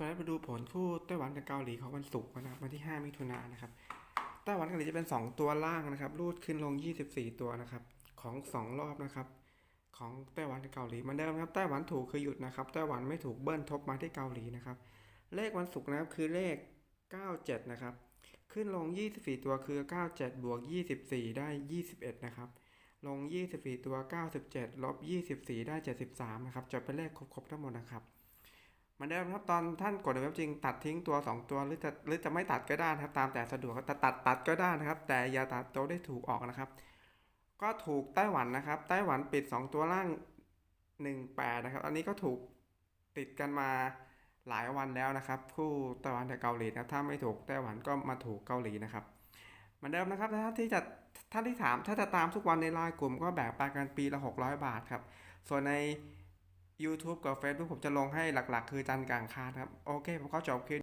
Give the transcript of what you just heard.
วัสดีมาดูผลคู่ไต้หวันกับเกาหลีของวันศุกร์นะครับวันที่ 5 มิถุนายนนะครับไต้หวันกับเกาหลีจะเป็น 2 ตัวล่างนะครับรูดขึ้นลง 24 ตัวนะครับของ 2 รอบนะครับของไต้หวันกับเกาหลีมือนเดิมครับไต้หวันถูกคือหยุดนะครับไต้หวันไม่ถูกเบิ้ลทบมาที่เกาหลีนะครับเลขวันศุกร์นะครับคือเลข 97 นะครับ ขึ้นลง 24 ตัวคือ 97 บวก 24 ได้ 21 นะครับ ลง 24 ตัว 97 ลบ 24 ได้ 73 นะครับ จะเป็นเลขครบๆทั้งหมดนะครับ มือนเดิมครับตอนท่านกดในเว็บจริง ตัดทิ้งตัว 2 ตัวหรือจะหรือจะไม่ตัดก็ได้นะครับ ตามแต่สะดวกแต่ตัดตัดก็ได้นะครับ แต่อย่าตัดตัวได้ถูกออกนะครับ ก็ถูกไต้หวันนะครับ ไต้หวันปิด 2 ตัวล่าง 18 นะครับ อันนี้ก็ถูกติดกันมาหลายวันแล้วนะครับ คู่ไต้หวันกับเกาหลีนะครับถ้าไม่ถูกไต้หวันก็มาถูกเกาหลีนะครับเหมือนเดิมนะครับถ้าที่จะท่านที่ถามถ้าจะตามทุกวันในไลน์กลุ่มก็แบ่งปันกันปีละ 600 บาทครับ ส่วนใน YouTube กับ Facebook ผมจะลงให้หลักๆ คือจันกลางคานครับ โอเค ผมก็จบคลิป